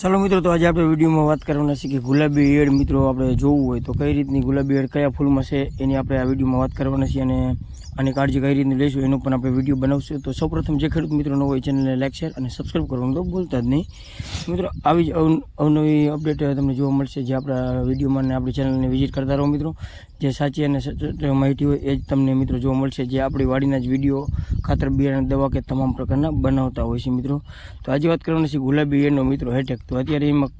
ચાલો મિત્રો, તો આજે આપણે વિડીયોમાં વાત કરવાના છે કે ગુલાબી એડ મિત્રો આપણે જોવું હોય તો કઈ રીતની ગુલાબી એડ કયા ફૂલમાં છે એની આપણે આ વિડીયોમાં વાત કરવાના છીએ અને આની કાળજી કઈ રીતની લઈશું એનો પણ આપણે વીડિયો બનાવશું. તો સૌપ્રથમ જે ખેડૂત મિત્રો હોય ચેનલને લાઈક, શેર અને સબસ્ક્રાઈબ કરવાનું તો ભૂલતા જ નહીં. મિત્રો, આવી જ અવન- અવનવી અપડેટ તમને જોવા મળશે જે આપણા વિડીયોમાં અને આપણી ચેનલને વિઝિટ કરતા રહો મિત્રો. જે સાચી અને માહિતી હોય એ જ તમને મિત્રો જોવા મળશે. જે આપણી વાડીના જ વીડિયો ખાતર, બિયારણ દવા કે તમામ પ્રકારના બનાવતા હોય છે મિત્રો. તો આજે વાત કરવાની છે ગુલાબી એનો મિત્રો હેટેક તો અત્યારે એમાં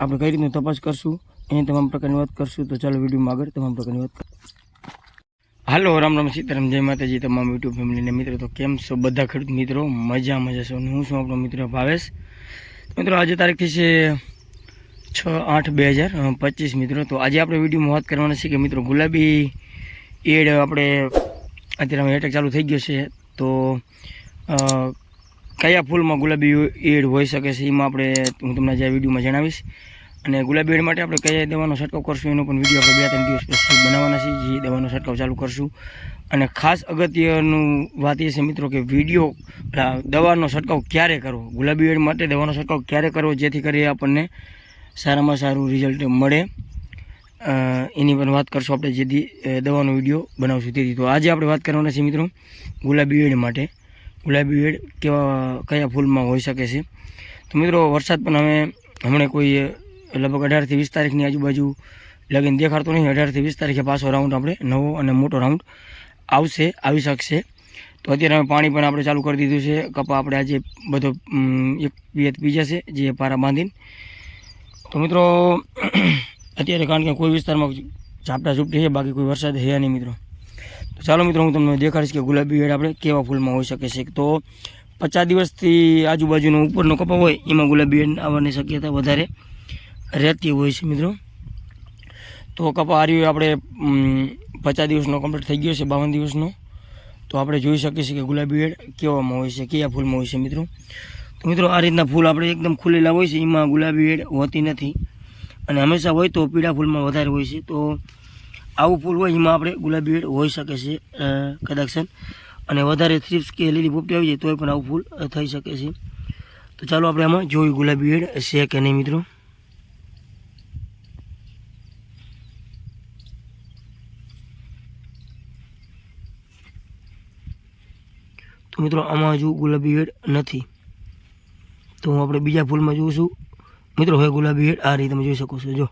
આપણે કઈ રીતનું તપાસ કરશું? એની તમામ પ્રકારની વાત કરશું. તો ચાલો વિડીયોમાં આગળ તમામ પ્રકારની વાત કરીએ. હાલો, રામ રામ સીતારામ, જય માતાજી તમામ યુટ્યુબ ફેમિલીને મિત્રો. તો કેમ છો બધા ખેડૂત મિત્રો? મજા મજા છો હું છું આપણો મિત્ર ભાવેશ. મિત્રો, આજે તારીખ છે છ આઠ બે હજાર પચીસ મિત્રો. તો આજે આપણે વિડીયોમાં વાત કરવાના છે કે મિત્રો, ગુલાબી એડ આપણે અત્યારે એટેક ચાલુ થઈ ગયો છે. તો કયા ફૂલમાં ગુલાબી એડ હોઈ શકે છે, એમાં આપણે હું તમને આજે વિડીયોમાં જણાવીશ. અને ગુલાબી એડ માટે આપણે કયા દવાનો છંટકાવ કરશું, એનો પણ વીડિયો આપણે બે ત્રણ દિવસ પછી બનાવવાના છે જે દવાનો છંટકાવ ચાલુ કરશું. અને ખાસ અગત્યનું વાત એ છે મિત્રો કે વીડિયો દવાનો છંટકાવ ક્યારે કરવો? ગુલાબી એડ માટે દવાનો છંટકાવ ક્યારે કરવો? જેથી કરી આપણને સારામાં સારું રિઝલ્ટ મળે. એની પણ વાત કરશું આપણે જેથી દવાનો વીડિયો બનાવશું તેથી. તો આજે આપણે વાત કરવાના છે મિત્રો ગુલાબી એડ માટે. ગુલાબી એડ કેવા, કયા ફૂલમાં હોઈ શકે છે? તો મિત્રો વરસાદ પણ હવે હમણાં કોઈ લગભગ અઢારથી વીસ તારીખની આજુબાજુ લગીન દેખાડતો નહીં, અઢારથી વીસ તારીખે પાછો રાઉન્ડ આપણે, નવો અને મોટો રાઉન્ડ આવશે, આવી શકશે. તો અત્યારે અમે પાણી પણ આપણે ચાલુ કરી દીધું છે. કપા આપણે આજે બધો એક પિયત પી જશે, જે પારા બાંધીને. તો મિત્રો, અત્યારે કારણ કે કોઈ વિસ્તારમાં ઝાપટા ઝૂપટી છે, બાકી કોઈ વરસાદ છે નહીં મિત્રો. તો ચાલો મિત્રો, હું તમને દેખાડીશ કે ગુલાબી વેડ આપણે કેવા ફૂલમાં હોઈ શકે છે. તો પચાસ દિવસથી આજુબાજુનો ઉપરનો કપા હોય, એમાં ગુલાબી એડ આવવાની શક્યતા વધારે. રહેતી હોય છે મિત્રો. તો કપા હારી આપણે પચાસ દિવસનો કમ્પ્લીટ થઈ ગયો છે, બાવન દિવસનો. તો આપણે જોઈ શકીએ છીએ કે ગુલાબી વેડ કેવામાં હોય છે, કયા ફૂલમાં હોય છે મિત્રો. તો મિત્રો આ રીતના ફૂલ આપણે એકદમ ખુલેલા હોય છે, એમાં ગુલાબી વેડ હોતી નથી. અને હંમેશા હોય તો પીળા ફૂલમાં વધારે હોય છે. તો આવું ફૂલ હોય, એમાં આપણે ગુલાબી વેડ હોઈ શકે છે કદાચ અને વધારે થ્રીપ્સ કે લીલી પોપટી આવી જાય તોય પણ આવું ફૂલ થઈ શકે છે. તો ચાલો આપણે આમાં જોયું ગુલાબી વેડ છે કે નહીં મિત્રો. તો મિત્રો, આમાં હજુ ગુલાબી હેડ નથી. તો હું આપણે બીજા ફૂલમાં જોઉં છું મિત્રો, હવે ગુલાબી હેડ આ રીતે તમે જોઈ શકો છો, જો.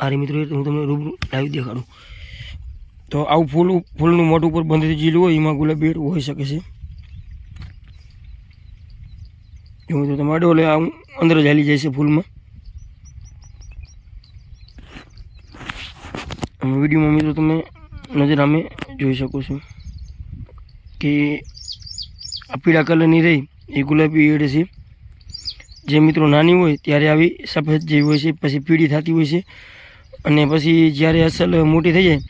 આ રીતે મિત્રો, હું તમને રૂબરૂ લાવી દેખાડું. તો આવું ફૂલ, ફૂલનું મોઢું ઉપર બંધ જીલું હોય, એમાં ગુલાબી હેડ હોઈ શકે છે. જો મિત્રો, તમે અડો એટલે આમ અંદર જ હાલી જાય છે ફૂલમાં. વિડીયોમાં મિત્રો, તમે નજર અમે જોઈ શકો છો કે આ પીળા કલરની રહી, એ ગુલાબી એડ છે. જે મિત્રો નાની હોય ત્યારે આવી સફેદ જેવી હોય છે, પછી પીળી થતી હોય છે. અને પછી જ્યારે અસલ મોટી થઈ જાય,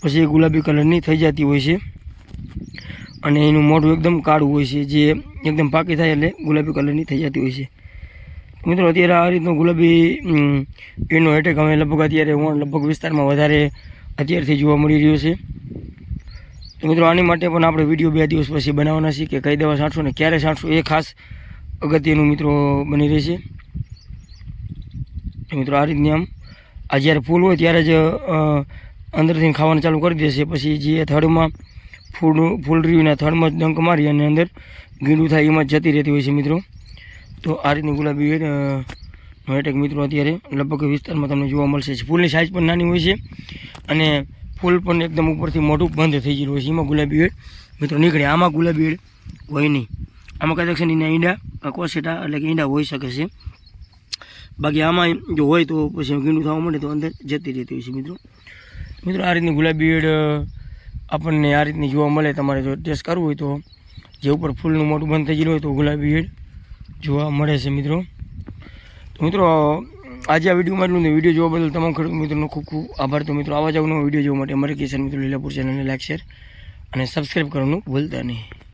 પછી એ ગુલાબી કલરની થઈ જતી હોય છે. અને એનું મોઢું એકદમ કાળું હોય છે, જે એકદમ પાકી થાય એટલે ગુલાબી કલરની થઈ જતી હોય છે. મિત્રો, અત્યારે આ રીતનો ગુલાબી એનો એટેક અમે લગભગ અત્યારે હું લગભગ વિસ્તારમાં વધારે અત્યારથી જોવા મળી રહ્યો છે. તો મિત્રો, આની માટે પણ આપણે વીડિયો બે દિવસ પછી બનાવવાના છીએ કે કઈ દવા છાંટશું ને ક્યારે છાંટશું એ ખાસ અગત્યનું મિત્રો બની રહેશે. મિત્રો, આ રીતની આમ, આ જ્યારે ફૂલ હોય ત્યારે જ અંદરથી ખાવાનું ચાલુ કરી દેશે. પછી જે થડમાં ફૂલ ફૂલ રહ્યું થડમાં જ ડંક મારી અને અંદર ગીંડું થાય એમાં જતી રહેતી હોય છે મિત્રો. તો આ રીતની ગુલાબી હેટેક મિત્રો અત્યારે લગભગ વિસ્તારમાં તમને જોવા મળશે. ફૂલની સાઇઝ પણ નાની હોય છે અને ફૂલ પણ એકદમ ઉપરથી મોટું બંધ થઈ ગયેલું છે. એમાં ગુલાબી વેડ મિત્રો નીકળે. આમાં ગુલાબી વેડ હોય નહીં. આમાં કદાચ એના ઈંડા કોસેટા એટલે કે ઈંડા હોઈ શકે છે. બાકી આમાં જો હોય તો પછી ગીંડું થવા માંડે તો અંદર જતી રહેતી હોય છે મિત્રો. મિત્રો આ રીતની ગુલાબી વેડ આપણને આ રીતની જોવા મળે. તમારે જો ટેસ્ટ કરવું હોય તો જે ઉપર ફૂલનું મોટું બંધ થઈ ગયેલું હોય તો ગુલાબી વેડ જોવા મળે છે મિત્રો. તો મિત્રો આજે આ વિડીયોમાં એટલું વીડિયો જોવા બદલ તમામ ખેડૂત મિત્રોનો ખૂબ ખૂબ આભાર. તો મિત્રો, આવા જ અવનવો વીડિયો જોવા માટે અમારી કિસાન મિત્રો લીલાપુર ચેનલને લાઈક, શેર અને સબસ્ક્રાઈબ કરવાનું ભૂલતા નહીં.